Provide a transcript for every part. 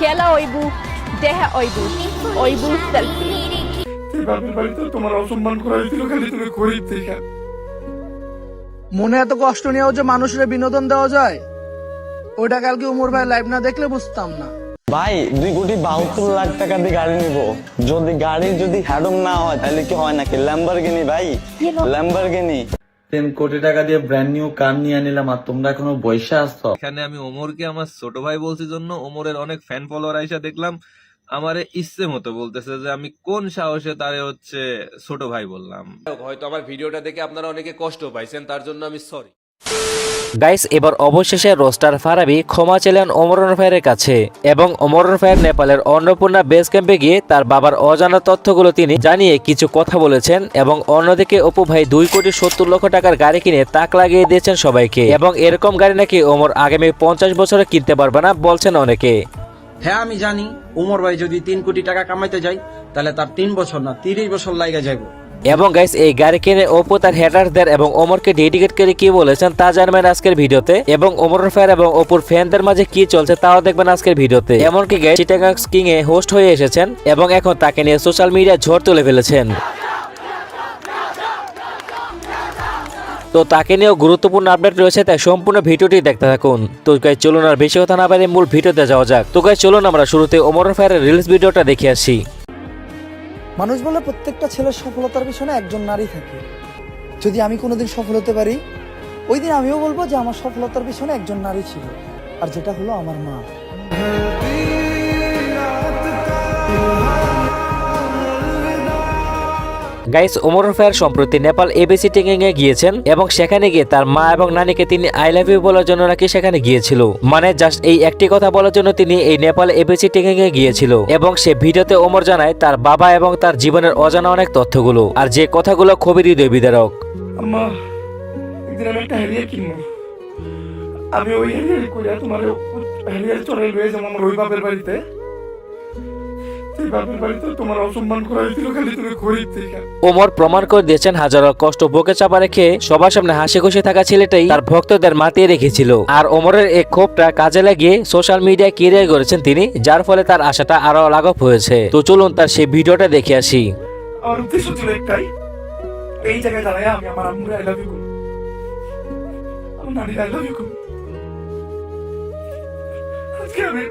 খেলা ওইবু দেহা ওইবু ওইবু সেলফি তুই বাপের বাড়িতে তোমার অসম্মান করা হয়েছিল খালি তুমি গরিব থেকে মনে এত কষ্ট নিয়েও যে মানুষের বিনোদন দেওয়া যায়? ওইটা কালকে উমর ভাই লাইভ না দেখলে বুঝতাম না। ভাই দুই কোটি বাহাত্তর লাখ টাকা দিয়ে গাড়ি নিব। যদি গাড়ি যদি হ্যাডম না হয় তাহলে কি হয় নাকি? ল্যাম্বারগিনি ভাই ল্যাম্বারগিনি তিন কোটি টাকা দিয়ে ব্র্যান্ড নিউ কার নিয়ে নিলাম আর তোমরা এখনও বৈশা আসছো এখানে আমি ওমরকে আমার ছোট ভাই বলছি জন্য ওমরের অনেক ফ্যান ফলোয়ার আইসা দেখলাম আমারে ইচ্ছে মতো বলতেছে যে আমি কোন সাহসে তারে হচ্ছে ছোট ভাই বললাম। হয়তো আমার ভিডিওটা দেখে আপনারা অনেকে কষ্ট পাইছেন তার জন্য আমি সরি গাইস, এবার অবশেষে রোস্টার ফারাবি ক্ষমা চেলেন ওমরন ফায়ারের কাছে এবং ওমরন ফায়ার নেপালের অন্নপূর্ণা বেস ক্যাম্পে গিয়ে তার বাবার অজানা তথ্যগুলো তিনি জানিয়ে কিছু কথা বলেছেন এবং অন্যদিকে অপু ভাই দুই কোটি সত্তর লক্ষ টাকার গাড়ি কিনে তাক লাগিয়ে দিয়েছেন সবাইকে এবং এরকম গাড়ি নাকি ওমর আগামী পঞ্চাশ বছরে কিনতে পারবে না বলছেন অনেকে। হ্যাঁ আমি জানি ওমর ভাই যদি তিন কোটি টাকা কামাইতে যায়, তাহলে তার তিন বছর না, তিরিশ বছর লাগে যাইব। এবং গাইস এই গাড়ি কিনে অপু তার হেটারদের এবং ওমরকে ডেডিকেট করে কি বলেছেন তা জানবেন আজকের ভিডিওতে। এবং ওমর ফায়ার এবং অপুর ফ্যানদের মাঝে কি চলছে তাও দেখবেন আজকের ভিডিওতে। এমনকি গাইস চিটাগাং কিং এ হোস্ট হয়ে এসেছেন এবং এখন তাকে নিয়ে সোশ্যাল মিডিয়া ঝড় তুলে ফেলেছেন। তো তাকে নিয়েও গুরুত্বপূর্ণ আপডেট রয়েছে, তাই সম্পূর্ণ ভিডিওটি দেখতে থাকুন। তো গাইস চলুন আর বেশি কথা না বাইরে মূল ভিডিওতে যাওয়া যাক। তো গাইস চলুন আমরা শুরুতে ওমর ফায়ারের রিলস ভিডিওটা দেখে আসি। মানুষ বলে প্রত্যেকটা ছেলের সফলতার পিছনে একজন নারী থাকে। যদি আমি কোনোদিন সফল হতে পারি, ওই দিন আমিও বলব যে আমার সফলতার পিছনে একজন নারী ছিল, আর যেটা হলো আমার মা। গাইস, ওমর ফায়ার সম্প্রতি নেপাল এবিসি টেকিং এ গিয়েছেন এবং সেখানে গিয়ে তার মা এবং নানিকে তিনি আই লাভ ইউ বলার জন্য নাকি সেখানে গিয়েছিল। মানে জাস্ট এই একটি কথা বলার জন্য তিনি এই নেপাল এবিসি টেকিং এ গিয়েছিল এবং সে ভিডিওতে ওমর জানায় তার বাবা এবং তার জীবনের অজানা অনেক তথ্যগুলো আর যে কথাগুলো খুবই হৃদয় বিদারক আমি ওই হ্যারিয়ার করে তোমার হ্যারিয়ার চড়াই লয়ে আমার বাড়িতে। ওমর প্রমাণ করে দিয়েছেন হাজারো কষ্ট বুকে চাপা রেখে সবার সামনে হাসি খুশি থাকা ছেলেটাই তার ভক্তদের মাতিয়ে রেখেছিল। আর ওমরের এই ক্ষোভটা কাজে লাগিয়ে সোশ্যাল মিডিয়ায় কেরিয়ার করেছেন তিনি যার ফলে তার আশাটা আরও লাঘব হয়েছে। তো চলুন তার সেই ভিডিওটা দেখে আসি। আমার উদ্দেশ্য ছিল একটাই এই জায়গায় দাঁড়ায় আমি আমার আম্মুর আই লাভ ইউ আমার আই লাভ ইউ আজকে আমি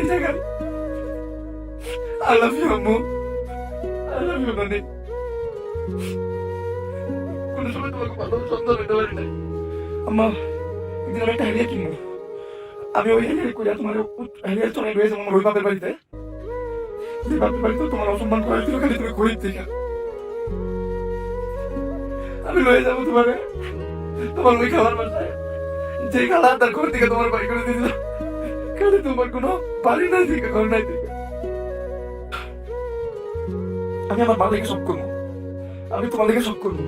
এই জায়গায় সময় তোমাকে ভালো সুন্দর হতে পারি নাই আম্মা একদিন আমি একটা হ্যারিয়ার কিনবো আমি ওই হ্যারিয়ার করে তোমার হ্যারিয়ার চলে রয়েছে আমার ওই বাপের বাড়িতে। বাপের বাড়িতে তোমার অসম্মান করা খালি তুমি গরিব থেকে আমি লয়ে যাব তোমারে। তোমার ওই খাবার বাসায়। যে খালা তার ঘর থেকে তোমার বাড়ি করে দিয়েছিল। খালি তোমার কোনো বাড়ি নাই থেকে ঘর নাই। আমি আমার লেগে সব করব। আমি সব করব।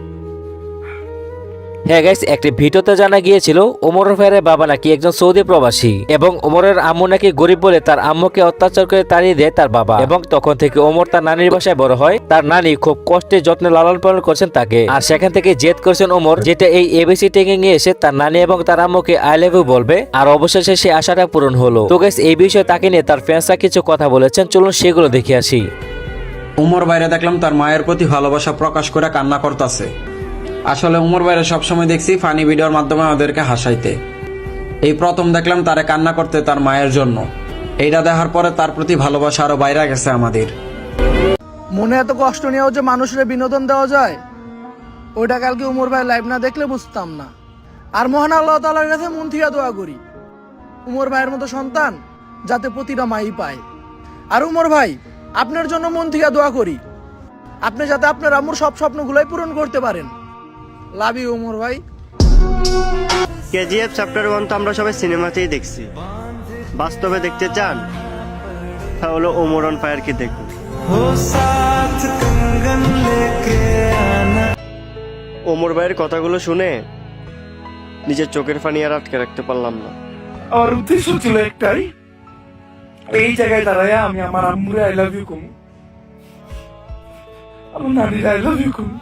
হ্যাঁ গাইস একটি ভিডিওতে জানা গিয়েছিল, ওমর ফায়ারের বাবা নাকি একজন সৌদি প্রবাসী এবং ওমরের আম্মু নাকি গরিব বলে তার আম্মুকে অত্যাচার করে তাড়িয়ে দেয় তার বাবা এবং তখন থেকে ওমর তার নানির বাসায় বড় হয়। তার নানি খুব কষ্টে যত্নে লালন পালন করছেন তাকে। আর সেখান থেকে জেদ করেছেন ওমর, যেটা এই এবিসি টেকিং এ এসে তার নানি এবং তার আম্মুকে আই লাভ বলবে। আর অবশেষে সেই আশাটা পূরণ হলো। তো গাইস এই বিষয়ে তাকে নিয়ে তার ফ্যান্সরা কিছু কথা বলেছেন। চলুন সেগুলো দেখে আসি। উমর বাইরে দেখলাম তার মায়ের প্রতি ভালোবাসা প্রকাশ করে কান্না করতেছে। আসলে উমর বাইরে সবসময় দেখছি ফানি ভিডিওর মাধ্যমে ওদেরকে হাসাইতে। এই প্রথম দেখলাম তারে কান্না করতে তার মায়ের জন্য। এইটা দেখার পরে তার প্রতি ভালোবাসা আরও বাইরে গেছে আমাদের। মনে এত কষ্ট নিয়েও যে মানুষের বিনোদন দেওয়া যায়? ওইটা কালকে উমর ভাই লাইভ না দেখলে বুঝতাম না। আর মহান আল্লাহ তালার কাছে মন থেকে দোয়া করি। উমর ভাইয়ের মতো সন্তান যাতে প্রতিটা মাই পায়। আর উমর ভাই আপনার জন্য মন থেকে দোয়া করি। আপনি যাতে আপনার আম্মুর সব স্বপ্নগুলোই পূরণ করতে পারেন। লাভ ইউ উমর ভাই। কেজিএফ চ্যাপ্টার ওয়ান তো আমরা সবাই সিনেমাতেই দেখছি। বাস্তবে দেখতে চান? তাহলে ওমরন ফায়ারকে দেখুন। ওমর ভাইয়ের কথাগুলো শুনে নিজের চোখের ফানি আর আটকে রাখতে পারলাম না। আমার উদ্দেশ্য ছিল একটাই এই জায়গায় দাঁড়ায় আমি আমার আম্মুরে আই লাভ ইউ করব আমার নানির আই লাভ ইউ করব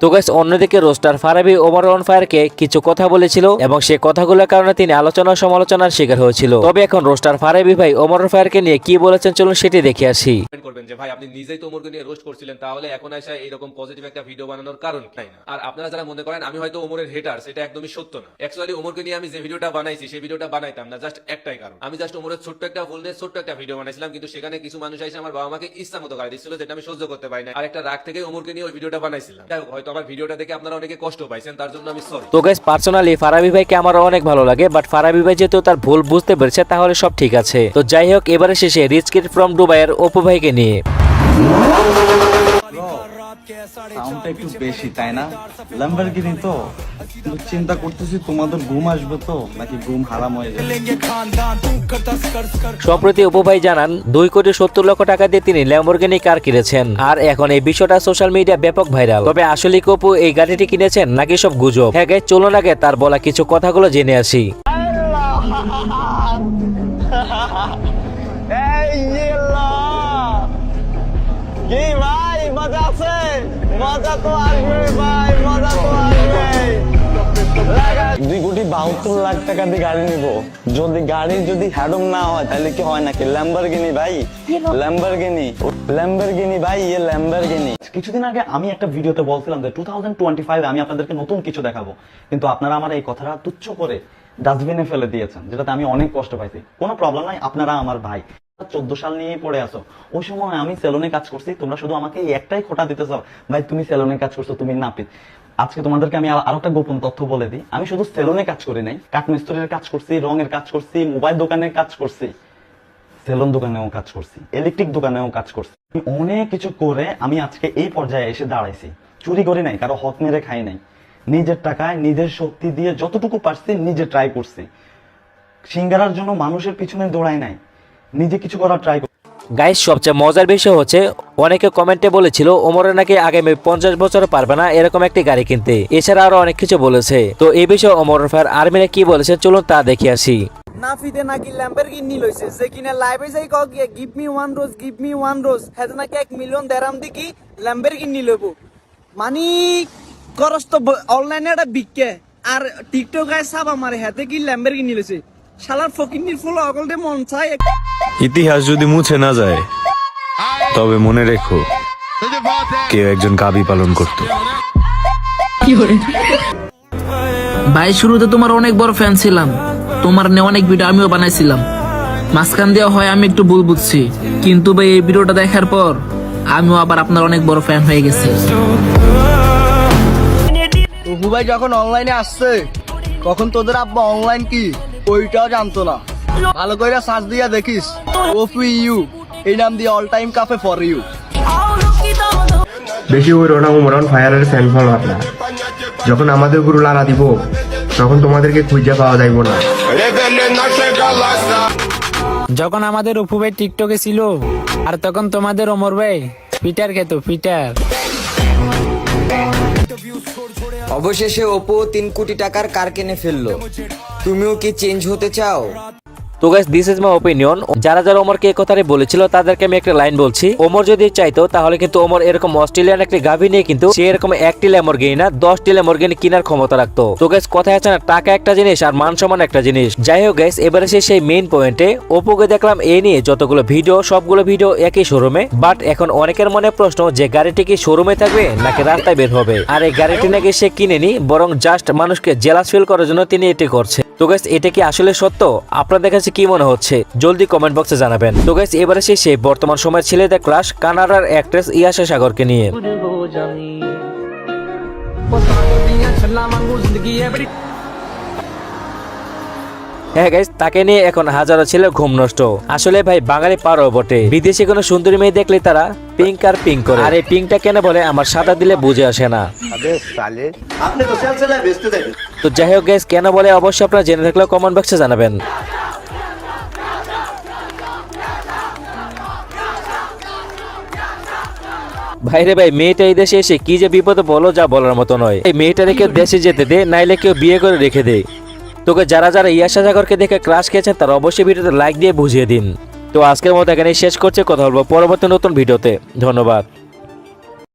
তো গাইস অন্যদিকে রোস্টার ফারাবি ওমর অন ফায়ারকে কিছু কথা বলেছিল এবং সে কথাগুলোর কারণে তিনি আলোচনা সমালোচনার শিকার হয়েছিল। তবে এখন রোস্টার ফারাবি ভাই ওমর অন ফায়ারকে নিয়ে কি বলেছেন চলুন সেটি দেখে আসি। করবেন যে, ভাই, আপনি নিজেই তো ওমরকে নিয়ে রোস্ট করছিলেন, তাহলে এখন এসে এইরকম পজিটিভ একটা ভিডিও বানানোর কারণ তাই না? আর আপনারা যারা মনে করেন, আমি হয়তো ওমরের হেটার সেটা একদমই সত্য না। অ্যাকচুয়ালি ওমরকে নিয়ে আমি যে ভিডিওটা বানাইছি, সেই ভিডিওটা বানাইতাম না জাস্ট একটাই কারণ। আমি জাস্ট ওমরের ছোট্ট একটা ভুল নিয়ে ছোট্ট একটা ভিডিও বানাইছিলাম, কিন্তু সেখানে কিছু মানুষ এসে আমার বাবা মাকে ইচ্ছা মতো গাড়ি দিচ্ছিল, যেটা আমি সহ্য করতে পারি না আর একটা রাগ থেকে ওমরকে নিয়ে ওই ভিডিওটা বানাইছিলাম। যাই হয়তো আমার ভিডিওটা দেখে আপনারা অনেকে কষ্ট পাইছেন, তার জন্য আমি সরি তো গাইস পার্সোনালি ফারাবি ভাইকে আমার অনেক ভালো লাগে বাট ফারাবি ভাই যেহেতু তার ভুল বুঝতে পেরেছে, তাহলে সব ঠিক আছে। তো যাই হোক, এবারে শেষে রিচ কিড ফ্রম দুবাইয়ের অপু ভাইকে নিয়ে। সাউন্ডটা একটু বেশি তাই না? ল্যাম্বরগিনি তো? চিন্তা করতেছি তোমাদের ঘুম আসবে তো নাকি ঘুম হারাম হয়ে যাবে? সম্প্রতি অপু ভাই জানান দুই কোটি সত্তর লক্ষ টাকা দিয়ে তিনি ল্যাম্বরগিনি কার কিনেছেন। আর এখন এই বিষয়টা সোশ্যাল মিডিয়া ব্যাপক ভাইরাল তবে আসলে কি অপু এই গাড়িটি কিনেছেন নাকি সব গুজব? হ্যাঁ চলুন আগে তার বলা কিছু কথাগুলো জেনে আসি। কি ভাই মজা আছে? মজা তো আসবে ভাই মজা তো আসবে দুই কোটি বাহাত্তর লাখ টাকা দিয়ে গাড়ি নিব। যদি গাড়ি যদি হ্যাডম না হয় তাহলে কি হয় নাকি? ল্যাম্বরগিনি ভাই ল্যাম্বরগিনি ল্যাম্বরগিনি ভাই ইয়ে ল্যাম্বরগিনি কিছুদিন আগে আমি একটা ভিডিওতে বলছিলাম যে টু থাউজেন্ড টোয়েন্টি ফাইভ আমি আপনাদেরকে নতুন কিছু দেখাবো। কিন্তু আপনারা আমার এই কথাটা তুচ্ছ করে ডাস্টবিনে ফেলে দিয়েছেন যেটাতে আমি অনেক কষ্ট পাইছি। কোনো প্রবলেম নাই আপনারা আমার ভাই। চোদ্দ সাল নিয়ে পড়ে আসো ওই সময় আমি সেলুনে কাজ করছি, তোমরা শুধু আমাকে একটাই খোটা দিতে চাও। ভাই, তুমি সেলুনে কাজ করছ, তুমি নাপিত। আজকে তোমাদেরকে আমি আরও একটা গোপন তথ্য বলে দিই। আমি শুধু সেলুনে কাজ করি নাই, কাঠমিস্ত্রির কাজ করছি, রঙের কাজ করছি, মোবাইল দোকানের কাজ করছি সেলুন দোকানেও কাজ করছি ইলেকট্রিক দোকানেও কাজ করছি। অনেক কিছু করে আমি আজকে এই পর্যায়ে এসে দাঁড়াইছি। চুরি করি নাই, কারও হক মেরে খাই নাই। নিজের টাকায় নিজের শক্তি দিয়ে যতটুকু পারছি, নিজে ট্রাই করছি। সিঙ্গারার জন্য মানুষের পিছনে দৌড়াই নাই। নিজে কিছু করার ট্রাই গাইস সবচেয়ে মজার বিষয় হচ্ছে অনেকে কমেন্টে বলেছিল ওমরের নাকি আগামী পঞ্চাশ বছর পারবে না এরকম একটি গাড়ি কিনতে। এছাড়া আরও অনেক কিছু বলেছে। তো এই বিষয়ে ওমর ফায়ার আর্মিরা কি বলেছে চলুন তা দেখে আসি। নাফিতে নাকি ল্যাম্বরগিনি লইছে যে কিনা লাইভে যাই cock give me one rose give me one rose হেতে নাকি এক মিলিয়ন দেরাম দিকি ল্যাম্বরগিনি লইব। মানে করস তো অনলাইনে একটা বিকে। আর টিকটক সাবা মারে হেতে কি ল্যাম্বরগিনি লইছে। শালার ফকিন্নির ফুল অগলতে মন চাই ইতিহাস যদি মুছে না যায় তবে মনে রেখো কেউ একজন গাবি পালন করত। ভাই শুরুতে তোমার অনেক বড় ফ্যান ছিলাম। তোমার নিয়ে অনেক ভিডিও আমিও বানাইছিলাম। মাঝখান দেওয়া হয় আমি একটু ভুল বুঝছি। কিন্তু ভাই এই ভিডিওটা দেখার পর আমিও আবার আপনার অনেক বড় ফ্যান হয়ে গেছি। অপু ভাই যখন অনলাইনে আসছে তখন তোদের আব্বা অনলাইন কি? ওইটাও জানতো না। ভালো করে সার্চ দিয়া দেখিস। ওপি ইউ এই নাম দিয়ে all time cafe for you বেশি ওই রোনা উমরান ফায়ারের ফ্যান ফলোয়ার না যখন আমাদের গুরু লালা দিব তখন তোমাদেরকে খুঁজে পাওয়া যাইব না। যখন আমাদের অপু ভাই টিকটকে ছিল আর তখন তোমাদের অমর ভাই পিটার খেত পিটার অবশেষে ওপো তিন কোটি টাকার কার কিনে ফেলল। তুমিও কি চেঞ্জ হতে চাও? তো guys this is my opinion যারা যারা ওমরকে এই কথাটি বলেছিল, তাদেরকে আমি একটা লাইন বলছি। ওমর যদি চাইতো, তাহলে কিন্তু ওমর এরকম অস্ট্রেলিয়ান একটি গাভী নিয়ে কিন্তু সে এরকম একটি ল্যামরগিনি না, দশটি ল্যামরগিনি কেনার ক্ষমতা রাখতো। তো গাইস কথা আছে না, টাকা একটা জিনিস আর মান সম্মান একটা জিনিস। যাই হোক গাইস এবারে সে সেই মেইন পয়েন্টে ওপোকে দেখলাম এই নিয়ে যতগুলো ভিডিও সবগুলো ভিডিও একই শোরুমে বাট এখন অনেকের মনে প্রশ্ন, যে গাড়িটি কি শোরুমে থাকবে নাকি রাস্তায় বের হবে? আর এই গাড়িটি নাকি সে কিনেনি, বরং জাস্ট মানুষকে জেলাস ফিল করার জন্য তিনি এটি করছে। তো গাইস এটা কি আসলে সত্য? আপনাদের কাছে কি মনে হচ্ছে? জলদি কমেন্ট বক্সে জানাবেন। তো গাইস এবারে সেই বর্তমান সময়ের ছেলেদের ক্লাস কানাডার অ্যাক্ট্রেস ইয়াশা সাগরকে নিয়ে। হ্যাঁ গাইস তাকে নিয়ে এখন হাজারো ছেলের ঘুম নষ্ট। আসলে ভাই, বাঙালি পারো বটে। বিদেশি কোনো সুন্দরী মেয়ে দেখলে তারা পিঙ্ক আর পিঙ্ক করে। আর এই পিঙ্কটা কেন বলে, আমার সাদা দিলে বুঝে আসে না। তো যাই হোক গাইস কেন বলে অবশ্যই আপনারা জেনে থাকলে কমেন্ট বক্সে জানাবেন। ভাইরে ভাই, মেয়েটা এই দেশে এসে কি যে বিপদে বলো, যা বলার মতো নয়। এই মেয়েটা রেখে দেশে যেতে দে, নাইলে কেউ বিয়ে করে রেখে দে। তোকে যারা যারা ইয়াশা সাগরকে দেখে ক্লাস খেয়েছেন, তারা অবশ্যই ভিডিওতে লাইক দিয়ে বুঝিয়ে দিন। তো আজকের মতো এখানে শেষ করছে, কথা বলব পরবর্তী নতুন ভিডিওতে। ধন্যবাদ।